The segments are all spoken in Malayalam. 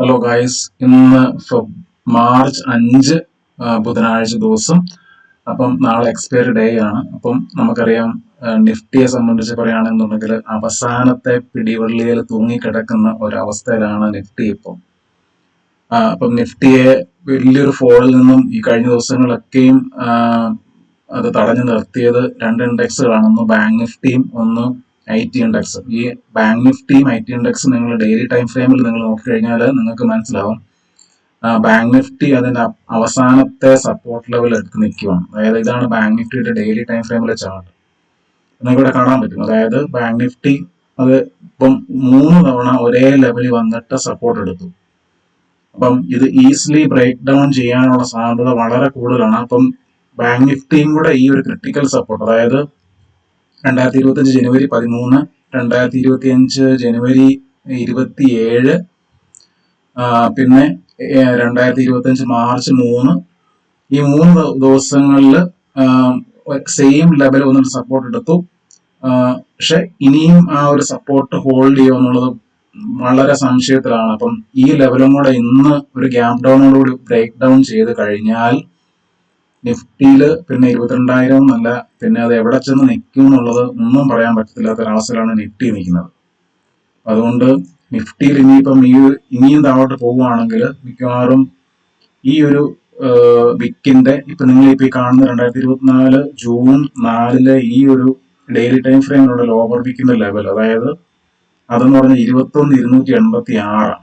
ഹലോ ഗായ്സ് ഇന്ന് മാർച്ച് അഞ്ച് ബുധനാഴ്ച ദിവസം. അപ്പം നാളെ എക്സ്പയറി ഡേ ആണ്. അപ്പം നമുക്കറിയാം നിഫ്റ്റിയെ സംബന്ധിച്ച് പറയുകയാണെന്നുണ്ടെങ്കിൽ അവസാനത്തെ പിടിവള്ളിയിൽ തൂങ്ങിക്കിടക്കുന്ന ഒരവസ്ഥയിലാണ് നിഫ്റ്റി ഇപ്പം. അപ്പം നിഫ്റ്റിയെ വലിയൊരു ഫോളിൽ നിന്നും ഈ കഴിഞ്ഞ ദിവസങ്ങളൊക്കെയും അത് തടഞ്ഞു നിർത്തിയത് രണ്ട് ഇൻഡെക്സുകളാണ് ഒന്ന് ബാങ്ക് നിഫ്റ്റിയും ഒന്ന് ഐ ടി ഇൻഡെക്സ് ഈ ബാങ്ക് നിഫ്റ്റിയും ഐ ടി ഇൻഡെക്സ് നിങ്ങൾ ഡെയിലി ടൈം ഫ്രെയിമിൽ നിങ്ങൾ നോക്കിക്കഴിഞ്ഞാൽ നിങ്ങൾക്ക് മനസ്സിലാവും. ബാങ്ക് നിഫ്റ്റി അതിന്റെ അവസാനത്തെ സപ്പോർട്ട് ലെവൽ എടുത്ത് നിൽക്കുകയാണ് അതായത് ഇതാണ് ബാങ്ക് നിഫ്റ്റിയുടെ ഡെയിലി ടൈം ഫ്രെയിമിലെ ചാർട്ട് നിങ്ങൾക്കിവിടെ കാണാൻ പറ്റും. അതായത് ബാങ്ക് നിഫ്റ്റി അത് ഇപ്പം മൂന്ന് തവണ ഒരേ ലെവലിൽ വന്നിട്ട് സപ്പോർട്ട് എടുത്തു. അപ്പം ഇത് ഈസിലി ബ്രേക്ക് ഡൗൺ ചെയ്യാനുള്ള സാധ്യത വളരെ കൂടുതലാണ്. അപ്പം ബാങ്ക് നിഫ്റ്റിയും കൂടെ ഈ ഒരു ക്രിട്ടിക്കൽ സപ്പോർട്ട് അതായത് രണ്ടായിരത്തി ഇരുപത്തി അഞ്ച് ജനുവരി പതിമൂന്ന് രണ്ടായിരത്തി ഇരുപത്തി അഞ്ച് ജനുവരി ഇരുപത്തി ഏഴ് പിന്നെ രണ്ടായിരത്തി ഇരുപത്തി അഞ്ച് മാർച്ച് മൂന്ന്. ഈ മൂന്ന് ദിവസങ്ങളിൽ സെയിം ലെവൽ ഒന്ന് സപ്പോർട്ട് എടുത്തു. പക്ഷെ ഇനിയും ആ ഒരു സപ്പോർട്ട് ഹോൾഡ് ചെയ്യുമോ എന്നുള്ളത് വളരെ സംശയത്തിലാണ്. അപ്പം ഈ ലെവലും കൂടെ ഇന്ന് ഒരു ഗ്യാപ് ഡൗണോടുകൂടി ബ്രേക്ക് ഡൗൺ ചെയ്ത് കഴിഞ്ഞാൽ നിഫ്റ്റിയിൽ പിന്നെ ഇരുപത്തിരണ്ടായിരം എന്നല്ല പിന്നെ അത് എവിടെ ചെന്ന് നിൽക്കും എന്നുള്ളത് ഒന്നും പറയാൻ പറ്റത്തില്ലാത്ത ഒരവസ്ഥയിലാണ് നിഫ്റ്റി നിൽക്കുന്നത്. അതുകൊണ്ട് നിഫ്റ്റിയിൽ ഇനിയിപ്പം ഈ ഇനിയും താഴോട്ട് പോവുകയാണെങ്കിൽ മിക്കവാറും ഈ ഒരു വിക്കിന്റെ ഇപ്പൊ നിങ്ങൾ ഇപ്പൊ ഈ കാണുന്ന രണ്ടായിരത്തി ഇരുപത്തിനാല് ജൂൺ നാലിലെ ഈ ഒരു ഡെയിലി ടൈം ഫ്രെയിമിലുള്ള ലോവർ വിക്കിന്റെ ലെവൽ അതായത് അതെന്ന് പറഞ്ഞാൽ ഇരുപത്തൊന്ന് ഇരുന്നൂറ്റി എൺപത്തി ആറാണ്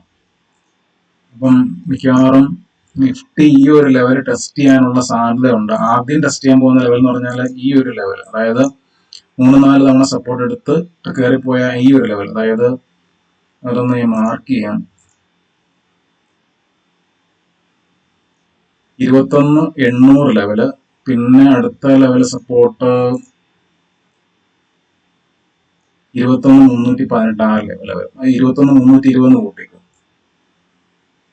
അപ്പം മിക്കവാറും നിഫ്റ്റി ഈ ഒരു ലെവൽ ടെസ്റ്റ് ചെയ്യാനുള്ള സാധ്യതയുണ്ട്. ആദ്യം ടെസ്റ്റ് ചെയ്യാൻ പോകുന്ന ലെവൽ എന്ന് പറഞ്ഞാൽ ഈ ഒരു ലെവൽ അതായത് മൂന്ന് നാല് തവണ സപ്പോർട്ട് എടുത്ത് കയറിപ്പോയ ഈ ഒരു ലെവൽ അതായത് അതൊന്ന് മാർക്ക് ചെയ്യാം. ഇരുപത്തൊന്ന് എണ്ണൂറ് ലെവൽ പിന്നെ അടുത്ത ലെവൽ സപ്പോർട്ട് ഇരുപത്തൊന്ന് മുന്നൂറ്റി പതിനെട്ട് ആ ലെവൽ ഇരുപത്തൊന്ന് മുന്നൂറ്റി ഇരുപത് കൂട്ടിക്കും.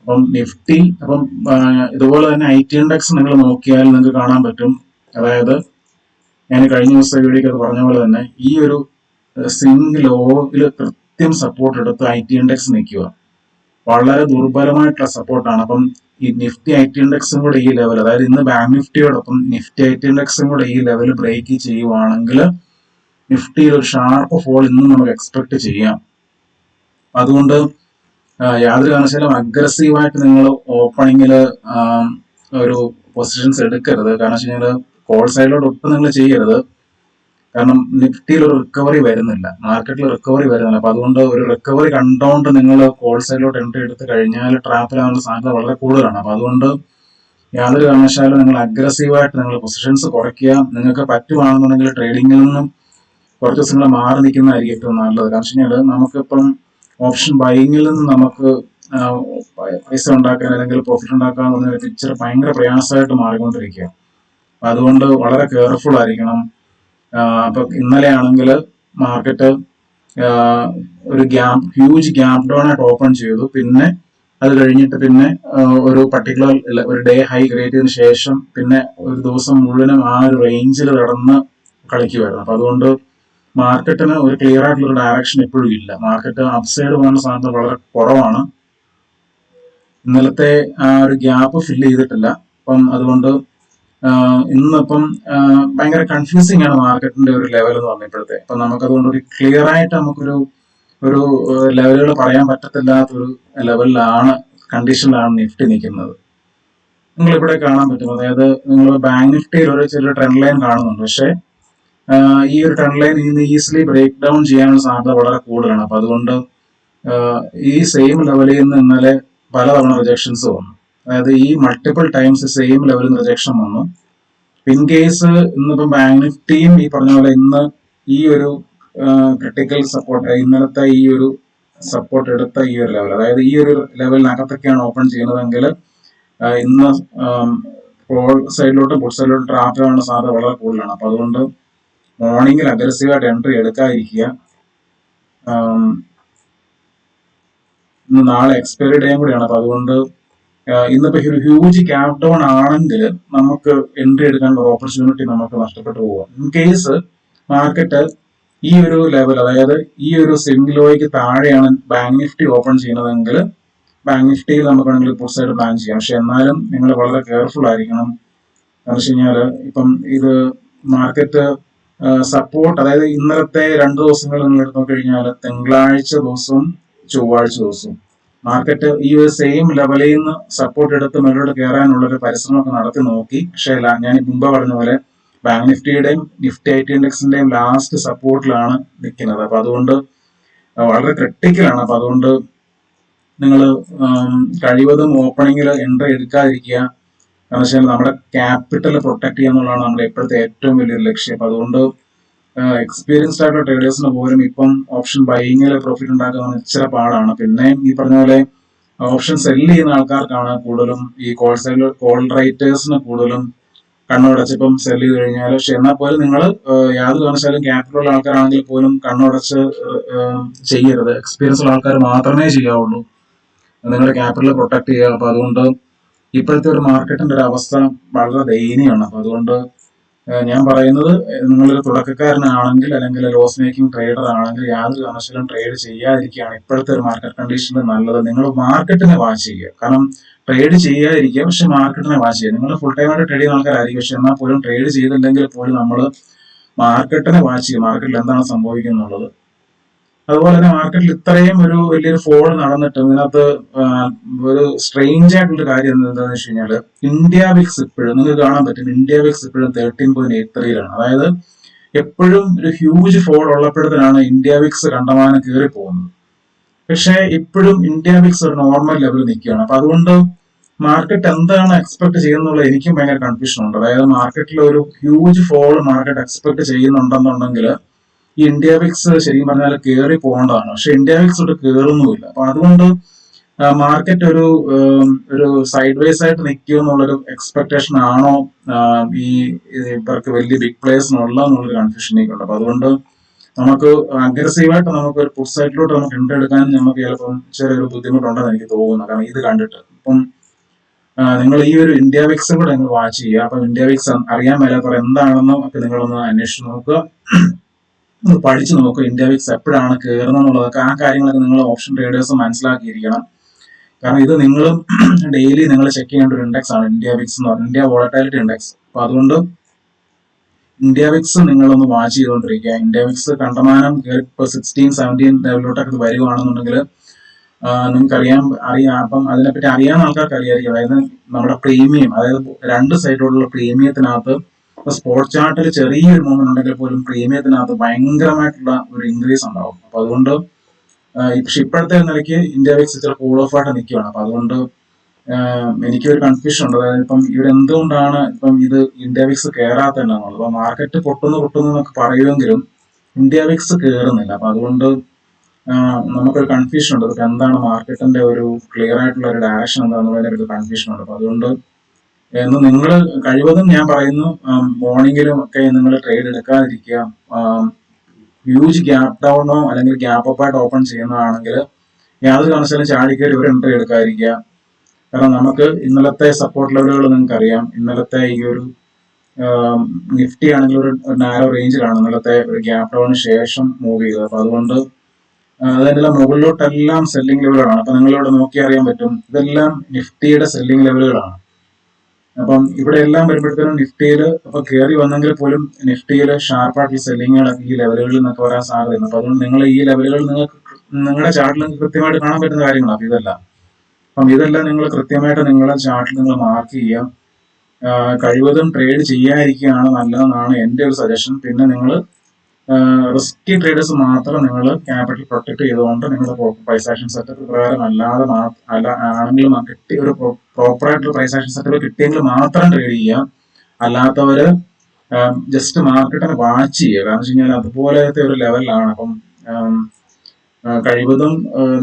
അപ്പം നിഫ്റ്റി അപ്പം ഇതുപോലെ തന്നെ ഐ ടി ഇൻഡെക്സ് നിങ്ങൾ നോക്കിയാൽ നിങ്ങൾക്ക് കാണാൻ പറ്റും. അതായത് ഞാൻ കഴിഞ്ഞ ദിവസം വീഡിയോക്ക് അത് പറഞ്ഞ പോലെ തന്നെ ഈ ഒരു സിംഗ് ലോയിൽ കൃത്യം സപ്പോർട്ട് എടുത്ത് ഐ ടി ഇൻഡെക്സ് നിൽക്കുക. വളരെ ദുർബലമായിട്ടുള്ള സപ്പോർട്ടാണ് അപ്പം ഈ നിഫ്റ്റി ഐ ടി ഇൻഡെക്സും കൂടെ ഈ ലെവൽ അതായത് ഇന്ന് ബാങ്ക് നിഫ്റ്റിയോടൊപ്പം നിഫ്റ്റി ഐ ടി ഇൻഡെക്സും കൂടെ ഈ ലെവൽ ബ്രേക്ക് ചെയ്യുവാണെങ്കിൽ നിഫ്റ്റിയിൽ ഒരു ഷാർപ്പ് ഫോൾ ഇന്നും നമുക്ക് എക്സ്പെക്ട് ചെയ്യാം. അതുകൊണ്ട് യാതൊരു കാരണവശാലും അഗ്രസീവായിട്ട് നിങ്ങൾ ഓപ്പണിങ്ങിൽ ഒരു പൊസിഷൻസ് എടുക്കരുത്. കാരണം വെച്ച് കഴിഞ്ഞാൽ കോൾ സൈഡിലോട്ട് ഒട്ടും നിങ്ങൾ ചെയ്യരുത്. കാരണം നിഫ്റ്റിയിൽ ഒരു റിക്കവറി വരുന്നില്ല. മാർക്കറ്റിൽ റിക്കവറി വരുന്നില്ല. അപ്പൊ അതുകൊണ്ട് ഒരു റിക്കവറി കണ്ടോണ്ട് നിങ്ങൾ കോൾ സൈഡിലോട്ട് എൻട്രി എടുത്ത് കഴിഞ്ഞാൽ ട്രാപ്പിലാകാനുള്ള സാധ്യത വളരെ കൂടുതലാണ്. അപ്പൊ അതുകൊണ്ട് യാതൊരു കാരണവശാലും നിങ്ങൾ അഗ്രസീവായിട്ട് നിങ്ങൾ പൊസിഷൻസ് കുറയ്ക്കുക. നിങ്ങൾക്ക് പറ്റുവാണെന്നുണ്ടെങ്കിൽ ട്രേഡിങ്ങിൽ നിന്നും കുറച്ച് ദിവസങ്ങൾ മാറി നിൽക്കുന്നതായിരിക്കും ഏറ്റവും നല്ലത്. കാരണം വെച്ച് കഴിഞ്ഞാൽ നമുക്കിപ്പം ഓപ്ഷൻ ബൈങ്ങിൽ നിന്ന് നമുക്ക് പൈസ ഉണ്ടാക്കാൻ അല്ലെങ്കിൽ പ്രോഫിറ്റ് ഉണ്ടാക്കാൻ എന്ന് പിക്ചർ ഭയങ്കര പ്രയാസമായിട്ട് മാറിക്കൊണ്ടിരിക്കുക അതുകൊണ്ട് വളരെ കെയർഫുൾ ആയിരിക്കണം. അപ്പൊ ഇന്നലെ ആണെങ്കിൽ മാർക്കറ്റ് ഒരു ഗ്യാപ് ഹ്യൂജ് ഗ്യാപ് ഡൗൺ ആയിട്ട് ഓപ്പൺ ചെയ്തു. പിന്നെ അത് കഴിഞ്ഞിട്ട് പിന്നെ ഒരു പർട്ടിക്കുലർ ഒരു ഡേ ഹൈ ക്രിയേറ്റ് ചെയ്തതിനു ശേഷം പിന്നെ ഒരു ദിവസം മുഴുവനും ആ ഒരു റേഞ്ചിൽ കടന്ന് കളിക്കുമായിരുന്നു അപ്പൊ അതുകൊണ്ട് മാർക്കറ്റിന് ഒരു ക്ലിയർ ആയിട്ടുള്ള ഡയറക്ഷൻ എപ്പോഴും ഇല്ല. മാർക്കറ്റ് അപ്സൈഡ് പോകുന്ന സാധ്യത വളരെ കുറവാണ്. ഇന്നലത്തെ ആ ഒരു ഗ്യാപ്പ് ഫില്ല് ചെയ്തിട്ടില്ല. അപ്പം അതുകൊണ്ട് ഇന്നിപ്പം ഭയങ്കര കൺഫ്യൂസിങ് ആണ് മാർക്കറ്റിന്റെ ഒരു ലെവൽ എന്ന് പറഞ്ഞപ്പോഴത്തെ. അപ്പം നമുക്കതുകൊണ്ട് ഒരു ക്ലിയർ ആയിട്ട് നമുക്കൊരു ഒരു ലെവലുകൾ പറയാൻ പറ്റത്തില്ലാത്തൊരു ലെവലിലാണ് കണ്ടീഷനിലാണ് നിഫ്റ്റി നിൽക്കുന്നത്. നിങ്ങൾ ഇവിടെ കാണാൻ പറ്റും. അതായത് നിങ്ങൾ ബാങ്ക് നിഫ്റ്റിയിൽ ഒരു ചെറിയ ട്രെൻഡ് ലൈൻ കാണുന്നുണ്ട്. പക്ഷേ ഈ ഒരു ട്രെൻഡ് ലൈൻ ഇന്ന് ഈസിലി ബ്രേക്ക് ഡൗൺ ചെയ്യാനുള്ള സാധ്യത വളരെ കൂടുതലാണ്. അപ്പൊ അതുകൊണ്ട് ഈ സെയിം ലെവലിൽ നിന്ന് ഇന്നലെ പലതവണ റിജക്ഷൻസ് വന്നു. അതായത് ഈ മൾട്ടിപ്പിൾ ടൈംസ് സെയിം ലെവലിൽ നിന്ന് റിജക്ഷൻ വന്നു. ഇൻ കേസ് ഇന്നിപ്പം ബാങ്ക് നിഫ്റ്റിയും ഈ പറഞ്ഞ പോലെ ഇന്ന് ഈ ഒരു ക്രിട്ടിക്കൽ സപ്പോർട്ട് ഇന്നലത്തെ ഈ ഒരു സപ്പോർട്ട് എടുത്ത ഈ ഒരു ലെവൽ അതായത് ഈ ഒരു ലെവലിനകത്തൊക്കെയാണ് ഓപ്പൺ ചെയ്യുന്നതെങ്കിൽ ഇന്ന് സൈഡിലോട്ട് പുട്ട് സൈഡിലോട്ട് ട്രാപ്പ് ആവാനുള്ള സാധ്യത വളരെ കൂടുതലാണ്. അപ്പൊ അതുകൊണ്ട് മോർണിംഗിൽ അഗ്രസീവായിട്ട് എൻട്രി എടുക്കാതിരിക്കുക. ഇന്ന് നാളെ എക്സ്പയറി ഡേയും കൂടിയാണ്. അപ്പൊ അതുകൊണ്ട് ഇന്നിപ്പോ ഒരു ഹ്യൂജ് ക്യാപ് ഡൗൺ ആണെങ്കിൽ നമുക്ക് എൻട്രി എടുക്കാനുള്ള ഓപ്പർച്യൂണിറ്റി നമുക്ക് നഷ്ടപ്പെട്ടു പോകാം ഇൻ കേസ് മാർക്കറ്റ് ഈ ഒരു ലെവൽ അതായത് ഈ ഒരു സിംഗിലോയ്ക്ക് താഴെയാണ് ബാങ്ക് നിഫ്റ്റി ഓപ്പൺ ചെയ്യുന്നതെങ്കിൽ ബാങ്ക് നിഫ്റ്റിയിൽ നമുക്ക് വേണമെങ്കിൽ പുറത്തായിട്ട് ബാങ്ക് ചെയ്യാം. പക്ഷെ എന്നാലും നിങ്ങൾ വളരെ കെയർഫുൾ ആയിരിക്കണം. കാരണം വെച്ച് കഴിഞ്ഞാൽ ഇപ്പം ഇത് മാർക്കറ്റ് സപ്പോർട്ട് അതായത് ഇന്നലത്തെ രണ്ട് ദിവസങ്ങൾ നിങ്ങൾ എടുത്തു നോക്കിക്കഴിഞ്ഞാൽ തിങ്കളാഴ്ച ദിവസവും ചൊവ്വാഴ്ച ദിവസവും മാർക്കറ്റ് ഈ ഒരു സെയിം ലെവലിൽ നിന്ന് സപ്പോർട്ട് എടുത്ത് മുകളിലോട്ട് കയറാനുള്ള ഒരു പരിശ്രമമൊക്കെ നടത്തി നോക്കി. പക്ഷേ ഞാൻ മുമ്പ് പറഞ്ഞ പോലെ ബാങ്ക് നിഫ്റ്റിയുടെയും നിഫ്റ്റി ഐ ടി ഇൻഡെക്സിന്റെയും ലാസ്റ്റ് സപ്പോർട്ടിലാണ് നിൽക്കുന്നത്. അപ്പൊ അതുകൊണ്ട് വളരെ ക്രിട്ടിക്കലാണ് അപ്പൊ അതുകൊണ്ട് നിങ്ങൾ കഴിവതും ഓപ്പണിങ്ങിൽ എൻട്രി എടുക്കാതിരിക്കുക. കാരണം വെച്ചാൽ നമ്മുടെ ക്യാപിറ്റൽ പ്രൊട്ടക്ട് ചെയ്യുക എന്നുള്ളതാണ് നമ്മുടെ ഇപ്പോഴത്തെ ഏറ്റവും വലിയൊരു ലക്ഷ്യം. അപ്പൊ അതുകൊണ്ട് എക്സ്പീരിയൻസ്ഡ് ആയിട്ടുള്ള ട്രേഡേഴ്സിന് പോലും ഇപ്പം ഓപ്ഷൻ ബൈങ്ങിൽ പ്രോഫിറ്റ് ഉണ്ടാക്കുക ഇച്ചിരി പാടാണ്. പിന്നെ ഈ പറഞ്ഞ പോലെ ഓപ്ഷൻ സെല്ല് ചെയ്യുന്ന ആൾക്കാർക്കാണ് കൂടുതലും ഈ കോൾ സെൽ കോൾ റൈറ്റേഴ്സിന് കൂടുതലും കണ്ണുടച്ചിപ്പം സെല്ല് ചെയ്ത് കഴിഞ്ഞാൽ പക്ഷെ എന്നാൽ പോലും നിങ്ങൾ യാതൊരു കാരണവശാലും ക്യാപിറ്റൽ ഉള്ള ആൾക്കാരാണെങ്കിൽ പോലും കണ്ണുടച്ച് ചെയ്യരുത്. എക്സ്പീരിയൻസ് ഉള്ള ആൾക്കാർ മാത്രമേ ചെയ്യാവുള്ളൂ. നിങ്ങളുടെ ക്യാപിറ്റൽ പ്രൊട്ടക്ട് ചെയ്യുക. അപ്പൊ അതുകൊണ്ട് ഇപ്പോഴത്തെ ഒരു മാർക്കറ്റിന്റെ ഒരു അവസ്ഥ വളരെ ദയനീയമാണ്. അപ്പൊ അതുകൊണ്ട് ഞാൻ പറയുന്നത് നിങ്ങളൊരു തുടക്കക്കാരനാണെങ്കിൽ അല്ലെങ്കിൽ ലോസ് മേക്കിംഗ് ട്രേഡർ ആണെങ്കിൽ യാതൊരു കാരണവശാലും ട്രേഡ് ചെയ്യാതിരിക്കുകയാണ് ഇപ്പോഴത്തെ ഒരു മാർക്കറ്റ് കണ്ടീഷൻ നല്ലത്. നിങ്ങൾ മാർക്കറ്റിനെ വാച്ച് ചെയ്യുക. കാരണം ട്രേഡ് ചെയ്യാതിരിക്കുക പക്ഷെ മാർക്കറ്റിനെ വാച്ച് ചെയ്യുക. നിങ്ങൾ ഫുൾ ടൈം ആയിട്ട് ട്രേഡ് ചെയ്യുന്ന ആൾക്കാരായിരിക്കും പക്ഷെ എന്നാൽ പോലും ട്രേഡ് ചെയ്തില്ലെങ്കിൽ പോലും നമ്മൾ മാർക്കറ്റിനെ വാച്ച് ചെയ്യുക. മാർക്കറ്റിൽ എന്താണ് സംഭവിക്കുന്നുള്ളത്? അതുപോലെ തന്നെ മാർക്കറ്റിൽ ഇത്രയും ഒരു വലിയൊരു ഫോൾ നടന്നിട്ട് ഇതിനകത്ത് ഒരു സ്ട്രെയിഞ്ച് ആയിട്ടുള്ള കാര്യം എന്താണെന്ന് വെച്ച് കഴിഞ്ഞാൽ ഇന്ത്യ വിക്സ് ഇപ്പോഴും നിങ്ങൾക്ക് കാണാൻ പറ്റും ഇന്ത്യ വിക്സ് ഇപ്പോഴും തേർട്ടീൻ പോയിന്റ് എയ്റ്റ് ത്രീയിലാണ് അതായത് എപ്പോഴും ഒരു ഹ്യൂജ് ഫോൾ ഉള്ളപ്പോഴത്തിനാണ് ഇന്ത്യ വിക്സ് കണ്ടമാനം കയറി പോകുന്നത്. പക്ഷേ ഇപ്പോഴും ഇന്ത്യ വിക്സ് ഒരു നോർമൽ ലെവലിൽ നിൽക്കുകയാണ്. അപ്പൊ അതുകൊണ്ട് മാർക്കറ്റ് എന്താണ് എക്സ്പെക്ട് ചെയ്യുന്നുള്ള എനിക്കും ഭയങ്കര കൺഫ്യൂഷൻ ഉണ്ട്. അതായത് മാർക്കറ്റിൽ ഒരു ഹ്യൂജ് ഫോൾ മാർക്കറ്റ് എക്സ്പെക്ട് ചെയ്യുന്നുണ്ടെന്നുണ്ടെങ്കിൽ ഈ ഇന്ത്യ ശരിക്കും പറഞ്ഞാൽ കയറി പോകേണ്ടതാണ്. പക്ഷെ ഇന്ത്യ ഇവിടെ കയറുന്നുമില്ല അപ്പൊ അതുകൊണ്ട് മാർക്കറ്റ് ഒരു ഒരു സൈഡ് വേസ് ആയിട്ട് നിൽക്കും എന്നുള്ളൊരു എക്സ്പെക്ടേഷൻ ആണോ ഈ ഇവർക്ക് വലിയ ബിഗ് പ്ലേയേഴ്സിനുള്ള എന്നുള്ളൊരു കൺഫ്യൂഷൻ ഉണ്ട്. അപ്പൊ അതുകൊണ്ട് നമുക്ക് അഗ്രസീവായിട്ട് നമുക്ക് ഒരു പുഷ് സൈഡിലോട്ട് നമുക്ക് എടുക്കാൻ നമുക്ക് ചിലപ്പം ചെറിയൊരു ബുദ്ധിമുട്ടുണ്ടെന്ന് എനിക്ക് തോന്നുന്നു. കാരണം ഇത് കണ്ടിട്ട്. ഇപ്പം നിങ്ങൾ ഈ ഒരു ഇന്ത്യ വിക്സ് കൂടെ നിങ്ങൾ വാച്ച് ചെയ്യുക. അപ്പം ഇന്ത്യ വിക്സ് അറിയാൻ മേലാത്തവർ എന്താണെന്നും ഒക്കെ നിങ്ങളൊന്ന് അന്വേഷിച്ച് നോക്കുക. ഒന്ന് പഠിച്ചു നോക്കുക ഇന്ത്യ വിക്സ് എപ്പോഴാണ് കയറുന്നത് എന്നുള്ളതൊക്കെ ആ കാര്യങ്ങളൊക്കെ നിങ്ങൾ ഓപ്ഷൻ ട്രേഡേഴ്സ് മനസ്സിലാക്കിയിരിക്കണം. കാരണം ഇത് നിങ്ങളും ഡെയിലി നിങ്ങൾ ചെക്ക് ചെയ്യേണ്ട ഒരു ഇൻഡെക്സ് ആണ് ഇന്ത്യ വിക്സ് എന്ന് പറയുന്നത് ഇന്ത്യ വോളറ്റാലിറ്റി ഇൻഡെക്സ് അപ്പൊ അതുകൊണ്ട് ഇന്ത്യ വിക്സ് നിങ്ങളൊന്ന് വാച്ച് ചെയ്തുകൊണ്ടിരിക്കുക ഇന്ത്യ വിക്സ് കണ്ടമാനം ഇപ്പൊ സിക്സ്റ്റീൻ സെവന്റീൻ ലെവലിലോട്ടൊക്കെ വരികയാണെന്നുണ്ടെങ്കിൽ നിങ്ങൾക്ക് അറിയാൻ അറിയാം അപ്പം അതിനെപ്പറ്റി അറിയാവുന്ന ആൾക്കാർക്ക് അറിയായിരിക്കും. അതായത് നമ്മുടെ പ്രീമിയം അതായത് രണ്ട് സൈഡിലുള്ള പ്രീമിയത്തിനകത്ത് സ്പോർട്സ് ചാർട്ടിൽ ചെറിയൊരു മൂവ്മെന്റ് ഉണ്ടെങ്കിൽ പോലും പ്രീമിയത്തിനകത്ത് ഭയങ്കരമായിട്ടുള്ള ഒരു ഇൻക്രീസ് ഉണ്ടാവും. അപ്പൊ അതുകൊണ്ട് പക്ഷെ ഇപ്പോഴത്തെ നിലയ്ക്ക് ഇന്ത്യ വിക്സ് ഇത്ര കൂൾ ഓഫ് ആയിട്ട് നിൽക്കുകയാണ് അപ്പൊ അതുകൊണ്ട് എനിക്ക് എനിക്കൊരു കൺഫ്യൂഷൻ ഉണ്ട്. അതായത് ഇപ്പം ഇവിടെ എന്തുകൊണ്ടാണ് ഇപ്പം ഇത് ഇന്ത്യ വിക്സ് കയറാത്തതെന്നുള്ളത് അപ്പൊ മാർക്കറ്റ് പൊട്ടുന്നു പൊട്ടുന്നു എന്നൊക്കെ പറയുമെങ്കിലും ഇന്ത്യ വിക്സ് കയറുന്നില്ല അപ്പൊ അതുകൊണ്ട് നമുക്കൊരു കൺഫ്യൂഷൻ ഉണ്ട്. ഇപ്പൊ എന്താണ് മാർക്കറ്റിന്റെ ഒരു ക്ലിയർ ആയിട്ടുള്ള ഒരു ഡയറക്ഷൻ എന്താണെന്നുള്ളതിന്റെ ഒരു കൺഫ്യൂഷൻ ഉണ്ട്. അപ്പൊ അതുകൊണ്ട് എന്ന് നിങ്ങൾ കഴിവതും ഞാൻ പറയുന്നു മോർണിംഗിലും ഒക്കെ നിങ്ങൾ ട്രേഡ് എടുക്കാതിരിക്കുക ഹ്യൂജ് ഗ്യാപ് ഡൗണോ അല്ലെങ്കിൽ ഗ്യാപ്പ് അപ്പായിട്ട് ഓപ്പൺ ചെയ്യുന്നതാണെങ്കിൽ യാതൊരു കാരണവശാലും ചാടിക്കയറി ഒരു എൻട്രി എടുക്കാതിരിക്കുക. കാരണം നമുക്ക് ഇന്നലത്തെ സപ്പോർട്ട് ലെവലുകൾ നിങ്ങൾക്ക് അറിയാം ഇന്നലത്തെ ഈ ഒരു നിഫ്റ്റി ആണെങ്കിൽ ഒരു നാരോ റേഞ്ചിലാണ് ഇന്നലത്തെ ഒരു ഗ്യാപ്പ് ഡൗണിന് ശേഷം മൂവ് ചെയ്തത്. അപ്പൊ അതുകൊണ്ട് അതിന്റെ മുകളിലോട്ടെല്ലാം സെല്ലിംഗ് ലെവലുകളാണ് അപ്പൊ നിങ്ങളിവിടെ നോക്കി അറിയാൻ പറ്റും. ഇതെല്ലാം നിഫ്റ്റിയുടെ സെല്ലിംഗ് ലെവലുകളാണ് അപ്പം ഇവിടെ എല്ലാം വരുമ്പോഴത്തേനും നിഫ്റ്റിയിൽ അപ്പൊ കയറി വന്നെങ്കിൽ പോലും നിഫ്റ്റിയിൽ ഷാർപ്പായിട്ടുള്ള സെല്ലിങ്ങുകളൊക്കെ ഈ ലെവലുകളിൽ നിന്നൊക്കെ വരാൻ സാധ്യതയുണ്ട്. അപ്പൊ അതുകൊണ്ട് നിങ്ങൾ ഈ ലെവലുകൾ നിങ്ങൾ നിങ്ങളുടെ ചാർട്ടിൽ നിങ്ങൾക്ക് കൃത്യമായിട്ട് കാണാൻ പറ്റുന്ന കാര്യങ്ങളാണ് അപ്പൊ ഇതെല്ലാം. അപ്പം ഇതെല്ലാം നിങ്ങൾ കൃത്യമായിട്ട് നിങ്ങളുടെ ചാർട്ടിൽ നിങ്ങൾ മാർക്ക് ചെയ്യാം കഴിവതും ട്രേഡ് ചെയ്യാതിരിക്കുകയാണ് നല്ലതെന്നാണ് എന്റെ ഒരു സജഷൻ പിന്നെ നിങ്ങൾ റിസ്കി ട്രേഡേഴ്സ് മാത്രം നിങ്ങൾ ക്യാപിറ്റൽ പ്രൊട്ടക്ട് ചെയ്തുകൊണ്ട് നിങ്ങളുടെ പ്രൈസ് ആക്ഷൻ സെറ്റപ്പ് പ്രകാരം അല്ലാതെ അല്ല ആണെങ്കിൽ കിട്ടിയ ഒരു പ്രോപ്പറായിട്ടുള്ള പ്രൈസ് ആക്ഷൻ സെറ്റപ്പ് കിട്ടിയെങ്കിൽ മാത്രം ട്രേഡ് ചെയ്യുക. അല്ലാത്തവര് ജസ്റ്റ് മാർക്കറ്റിനെ വാച്ച് ചെയ്യുക. കാരണം വെച്ച് കഴിഞ്ഞാൽ അതുപോലത്തെ ഒരു ലെവലിലാണ് അപ്പം കഴിവതും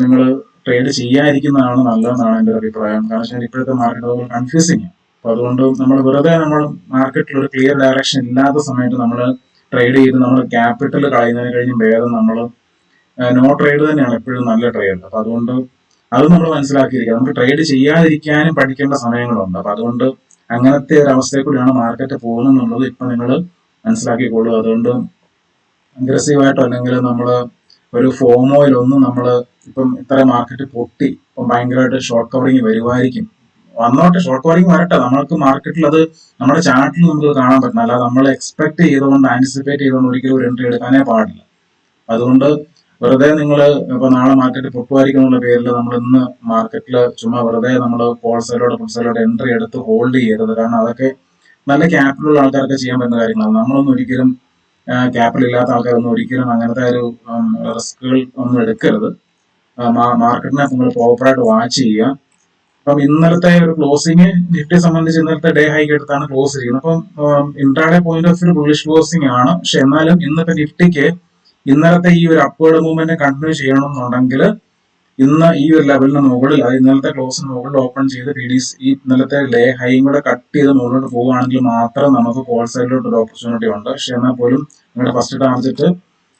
നിങ്ങൾ ട്രേഡ് ചെയ്യാതിരിക്കുന്നതാണ് നല്ലതെന്നാണ് എന്റെ ഒരു അഭിപ്രായം. കാരണം വെച്ചാൽ ഇപ്പോഴത്തെ മാർക്കറ്റ് അതുപോലെ കൺഫ്യൂസിങ് അപ്പൊ അതുകൊണ്ട് നമ്മൾ വെറുതെ നമ്മൾ മാർക്കറ്റിൽ ഒരു ക്ലിയർ ഡയറക്ഷൻ ഇല്ലാത്ത സമയത്ത് നമ്മൾ ട്രേഡ് ചെയ്ത് നമ്മൾ ക്യാപിറ്റൽ കളയുന്നതിന് കഴിഞ്ഞ് ഭേദം നമ്മൾ നോ ട്രേഡ് തന്നെയാണ് എപ്പോഴും നല്ല ട്രേഡ് അപ്പൊ അതുകൊണ്ട് അത് നമ്മൾ മനസ്സിലാക്കിയിരിക്കുക നമുക്ക് ട്രേഡ് ചെയ്യാതിരിക്കാനും പഠിക്കേണ്ട സമയങ്ങളുണ്ട്. അപ്പൊ അതുകൊണ്ട് അങ്ങനത്തെ ഒരു അവസ്ഥയിൽ കൂടിയാണ് മാർക്കറ്റ് പോകുന്നത് ഇപ്പൊ നിങ്ങൾ മനസ്സിലാക്കിക്കൊള്ളുക. അതുകൊണ്ട് അഗ്രസീവായിട്ടോ അല്ലെങ്കിൽ നമ്മൾ ഒരു ഫോമോയിലൊന്നും നമ്മൾ ഇപ്പം ഇത്ര മാർക്കറ്റ് പൊട്ടി ഇപ്പം ഭയങ്കരമായിട്ട് ഷോർട്ട് കവറിങ് വരുമായിരിക്കും. വന്നോട്ടെ ഷോർട്ട് കവറിങ് വരട്ടെ. നമ്മൾക്ക് മാർക്കറ്റിൽ അത് നമ്മുടെ ചാർട്ടിൽ നമുക്ക് കാണാൻ പറ്റണം അല്ലാതെ നമ്മൾ എക്സ്പെക്ട് ചെയ്തുകൊണ്ട് ആന്റിസിപ്പേറ്റ് ചെയ്തുകൊണ്ട് ഒരിക്കലും ഒരു എൻട്രി എടുക്കാനേ പാടില്ല. അതുകൊണ്ട് വെറുതെ നിങ്ങൾ ഇപ്പൊ നാളെ മാർക്കറ്റ് പൊട്ടുമായിരിക്കും എന്നുള്ള പേരിൽ നമ്മൾ ഇന്ന് മാർക്കറ്റിൽ ചുമ്മാ വെറുതെ നമ്മൾ ഹോൾസെയിലോടെ ഫുൾസെയിലോടെ എൻട്രി എടുത്ത് ഹോൾഡ് ചെയ്യരുത്. കാരണം അതൊക്കെ നല്ല ക്യാപിറ്റലുള്ള ആൾക്കാർക്ക് ചെയ്യാൻ പറ്റുന്ന കാര്യങ്ങളാണ്. നമ്മളൊന്നും ഒരിക്കലും ക്യാപിറ്റൽ ഇല്ലാത്ത ആൾക്കാരൊന്നും ഒരിക്കലും അങ്ങനത്തെ ഒരു റിസ്കുകൾ ഒന്നും എടുക്കരുത്. മാർക്കറ്റിനെ നിങ്ങൾ പ്രോപ്പറായിട്ട് വാച്ച് ചെയ്യുക. അപ്പം ഇന്നലത്തെ ഒരു ക്ലോസിങ് നിഫ്റ്റിയെ സംബന്ധിച്ച് ഇന്നലത്തെ ഡേ ഹൈക്ക് എടുത്താണ് ക്ലോസ് ചെയ്യുന്നത് അപ്പം intraday point of view bullish closing ആണ്. പക്ഷെ എന്നാലും ഇന്നത്തെ നിഫ്റ്റിക്ക് ഇന്നലത്തെ ഈ ഒരു അപ്വേർഡ് മൂവ്മെന്റ് കണ്ടിന്യൂ ചെയ്യണമെന്നുണ്ടെങ്കിൽ ഇന്ന് ഈ ഒരു ലെവലിന് മുകളിൽ അത് ഇന്നലത്തെ ക്ലോസിന് മുകളിൽ ഓപ്പൺ ചെയ്ത് പി ഡി ഈ ഇന്നലത്തെ ലേ ഹൈയും കൂടെ കട്ട് ചെയ്ത് മുകളിലോട്ട് പോവുകയാണെങ്കിൽ മാത്രം നമുക്ക് കോൾ സൈഡിലോട്ട് ഒരു ഓപ്പർച്യൂണിറ്റി ഉണ്ട്. പക്ഷെ എന്നാൽ പോലും നിങ്ങളുടെ ഫസ്റ്റ് ടാർജറ്റ്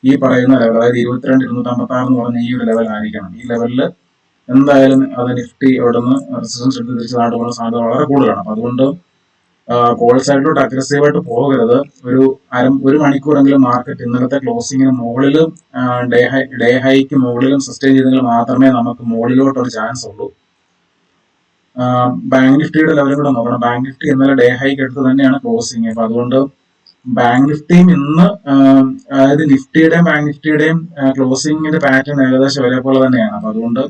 ഈ പറയുന്ന ലെവൽ അതായത് ഇരുപത്തിരണ്ട് ഇരുന്നൂറ്റി അമ്പത്തി ആറ് എന്ന് പറഞ്ഞ ഈ ഒരു ലെവൽ ആയിരിക്കണം. ഈ ലെവലിൽ എന്തായാലും അത് നിഫ്റ്റി ഇവിടുന്ന് റെസിസ്റ്റൻസ് എടുത്ത് തിരിച്ച് സാധ്യത വളരെ കൂടുതലാണ്. അപ്പൊ അതുകൊണ്ട് കോൾ സൈഡിലോട്ട് അഗ്രസീവായിട്ട് പോകരുത്. ഒരു അര ഒരു മണിക്കൂറെങ്കിലും മാർക്കറ്റ് ഇന്നലത്തെ ക്ലോസിങ്ങിന് മുകളിലും ഡേ ഹൈ ഡേ ഹൈക്ക് മുകളിലും സസ്റ്റെയിൻ ചെയ്തെങ്കിൽ മാത്രമേ നമുക്ക് മുകളിലോട്ട് ഒരു ചാൻസ് ഉള്ളൂ ബാങ്ക് നിഫ്റ്റിയുടെ ലെവലും കൂടെ നോക്കണം. ബാങ്ക് നിഫ്റ്റി ഇന്നലെ ഡേ ഹൈക്ക് എടുത്ത് തന്നെയാണ് ക്ലോസിങ് അപ്പൊ അതുകൊണ്ട് ബാങ്ക് നിഫ്റ്റിയും ഇന്ന് അതായത് നിഫ്റ്റിയുടെയും ബാങ്ക് നിഫ്റ്റിയുടെയും ക്ലോസിങ്ങിന്റെ പാറ്റേൺ ഏകദേശം ഒരേപോലെ തന്നെയാണ്. അപ്പൊ അതുകൊണ്ട്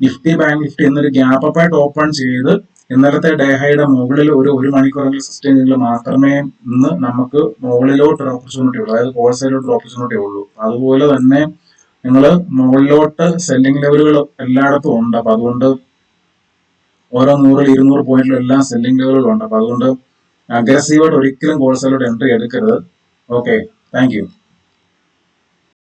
നിഫ്റ്റി ബാങ്ക് നിഫ്റ്റി എന്നൊരു ഗ്യാപ്പ് അപ്പ് ആയിട്ട് ഓപ്പൺ ചെയ്ത് ഇന്നലത്തെ ഡേഹയുടെ മുകളിൽ ഒരു ഒരു മണിക്കൂറെങ്കിലും സസ്റ്റെയിൻ ചെയ്തെങ്കിൽ മാത്രമേ ഇന്ന് നമുക്ക് മുകളിലോട്ട് ഒരു ഓപ്പർച്യൂണിറ്റി ഉള്ളൂ. അതായത് ഹോൾസെയിലോട്ട് ഒരു ഓപ്പർച്യൂണിറ്റി ഉള്ളൂ. അതുപോലെ തന്നെ നിങ്ങൾ മുകളിലോട്ട് സെല്ലിംഗ് ലെവലുകൾ എല്ലായിടത്തും ഉണ്ട്. അപ്പൊ അതുകൊണ്ട് ഓരോ നൂറിൽ ഇരുന്നൂറ് പോയിന്റിലും എല്ലാം സെല്ലിംഗ് ലെവലുകളുണ്ട് അപ്പൊ അതുകൊണ്ട് അഗ്രസീവായിട്ട് ഒരിക്കലും ഹോൾസെയിലോട്ട് എൻട്രി എടുക്കരുത്. Okay thank